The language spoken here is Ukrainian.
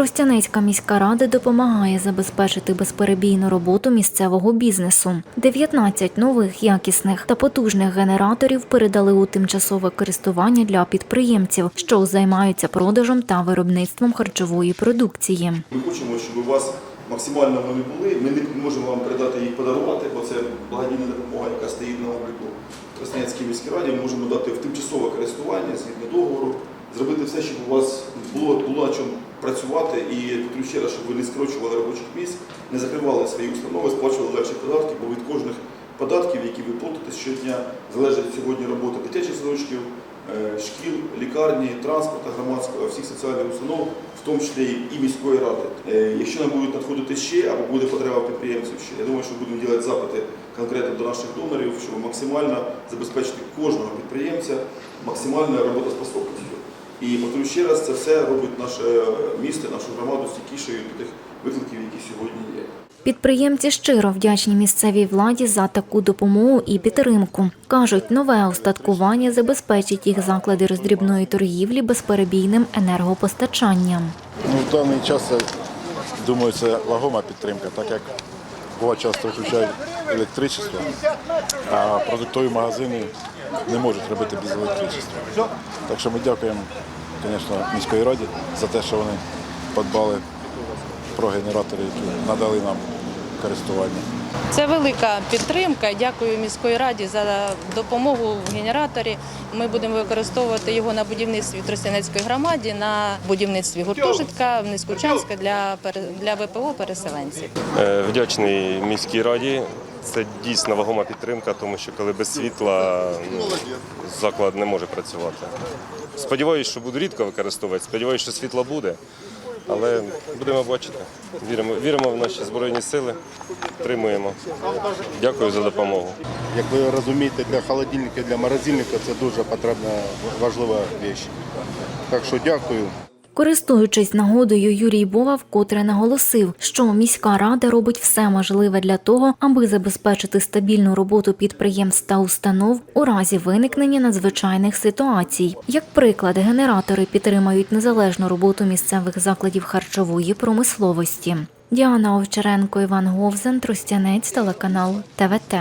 Тростянецька міська рада допомагає забезпечити безперебійну роботу місцевого бізнесу. 19 нових якісних та потужних генераторів передали у тимчасове користування для підприємців, що займаються продажем та виробництвом харчової продукції. Ми хочемо, щоб у вас максимально вони були. Ми не можемо вам передати їх подарувати, бо це благодійна допомога, яка стоїть на обліку в Краснянській міській раді. Можемо дати в тимчасове користування згідно договору, зробити все, щоб у вас було, було чому працювати і повторюю ще раз, щоб ви не скорочували робочих місць, не закривали свої установи, сплачували легші податки, бо від кожних податків, які ви платите щодня, залежить сьогодні робота дитячих садочків, е, шкіл, лікарні, транспорту громадського, всіх соціальних установ, в тому числі і міської ради. Е, Якщо нам будуть надходити ще або буде потреба підприємців ще, я думаю, що будемо робити запити конкретно до наших донорів, щоб максимально забезпечити кожного підприємця максимальною роботоспособністю. І повторюю ще раз, це все робить наше місто, нашу громаду стійкішою до тих викликів, які сьогодні є. Підприємці щиро вдячні місцевій владі за таку допомогу і підтримку. Кажуть, нове устаткування забезпечить їх заклади роздрібної торгівлі безперебійним енергопостачанням. Ну, в даний час, я думаю, це вагома підтримка, так як бува часто включають електричество, а продуктові магазини не можуть робити без електричества. Так що ми дякуємо, звісно, міської раді за те, що вони подбали про генератори, які надали нам користування. Це велика підтримка. Дякую міської раді за допомогу в генераторі. Ми будемо використовувати його на будівництві Тростянецької громаді, на будівництві гуртожитка в Нескучанська для для ВПО переселенців. Е, Вдячний міській раді. Це дійсно вагома підтримка, тому що коли без світла ну, заклад не може працювати. Сподіваюся, що буду рідко використовувати, сподіваюся, що світло буде, але будемо бачити. Віримо, віримо в наші збройні сили, підтримуємо. Дякую за допомогу. Як ви розумієте, для холодильника, для морозильника це дуже потрібна важлива річ. Так що дякую. Користуючись нагодою, Юрій Бова вкотре наголосив, що міська рада робить все можливе для того, аби забезпечити стабільну роботу підприємств та установ у разі виникнення надзвичайних ситуацій. Як приклад, генератори підтримають незалежну роботу місцевих закладів харчової промисловості. Діана Овчаренко, Іван Говзен, Тростянець, телеканал ТВТ.